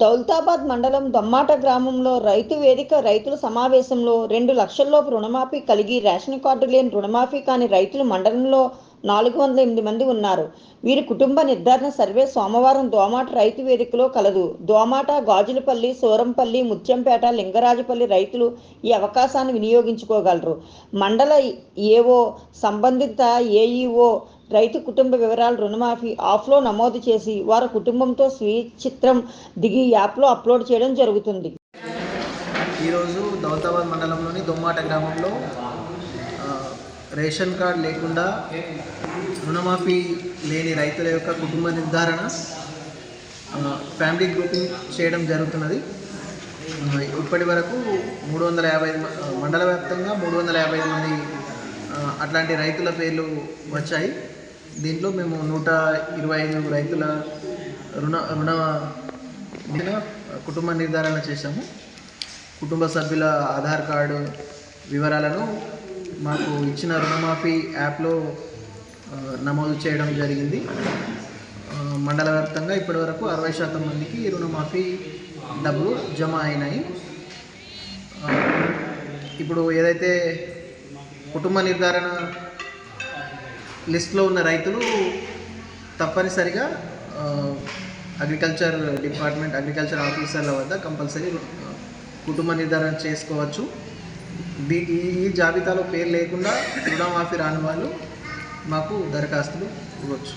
దౌల్తాబాద్ మండలం దమ్మాట గ్రామంలో రైతు వేదిక రైతుల సమావేశంలో రెండు లక్షల్లోపు రుణమాఫీ కలిగి రేషన్ కార్డు లేని రుణమాఫీ కాని రైతులు మండలంలో నాలుగు వందల ఎనిమిది మంది ఉన్నారు. వీరి కుటుంబ నిర్ధారణ సర్వే సోమవారం దోమాట రైతు వేదికలో కలదు. దోమాట గాజులపల్లి సూరంపల్లి ముత్యంపేట లింగరాజపల్లి రైతులు ఈ అవకాశాన్ని వినియోగించుకోగలరు. మండల ఏఓ సంబంధిత ఏఈఓ రైతు కుటుంబ వివరాలు రుణమాఫీ ఆఫ్లో నమోదు చేసి వారి కుటుంబంతో స్వీయ చిత్రం దిగి యాప్లో అప్లోడ్ చేయడం జరుగుతుంది. ఈరోజు దౌతాబాద్ మండలంలోని దొమ్మాట గ్రామంలో రేషన్ కార్డు లేకుండా రుణమాఫీ లేని రైతుల యొక్క కుటుంబ నిర్ధారణ ఫ్యామిలీ గ్రూపింగ్ చేయడం జరుగుతున్నది. ఇప్పటి వరకు మూడు వందల యాభై మ- మండల వ్యాప్తంగా మూడు వందల యాభై మంది అట్లాంటి రైతుల పేర్లు వచ్చాయి. దీంట్లో మేము నూట ఇరవై ఐదు రైతుల రుణ రుణ మీద కుటుంబ నిర్ధారణ చేశాము. కుటుంబ సభ్యుల ఆధార్ కార్డు వివరాలను మాకు ఇచ్చిన రుణమాఫీ యాప్లో నమోదు చేయడం జరిగింది. మండల వ్యాప్తంగా ఇప్పటివరకు అరవై శాతం మందికి రుణమాఫీ డబ్బులు జమ అయినాయి. ఇప్పుడు ఏదైతే కుటుంబ నిర్ధారణ లిస్ట్లో ఉన్న రైతులు తప్పనిసరిగా అగ్రికల్చర్ డిపార్ట్మెంట్ అగ్రికల్చర్ ఆఫీసర్ల వద్ద కంపల్సరీ కుటుంబ నిర్ధారణ చేసుకోవచ్చు. దీ ఈ జాబితాలో పేరు లేకుండా రుణమాఫీ రాని వాళ్ళు మాకు దరఖాస్తులు ఇవ్వచ్చు.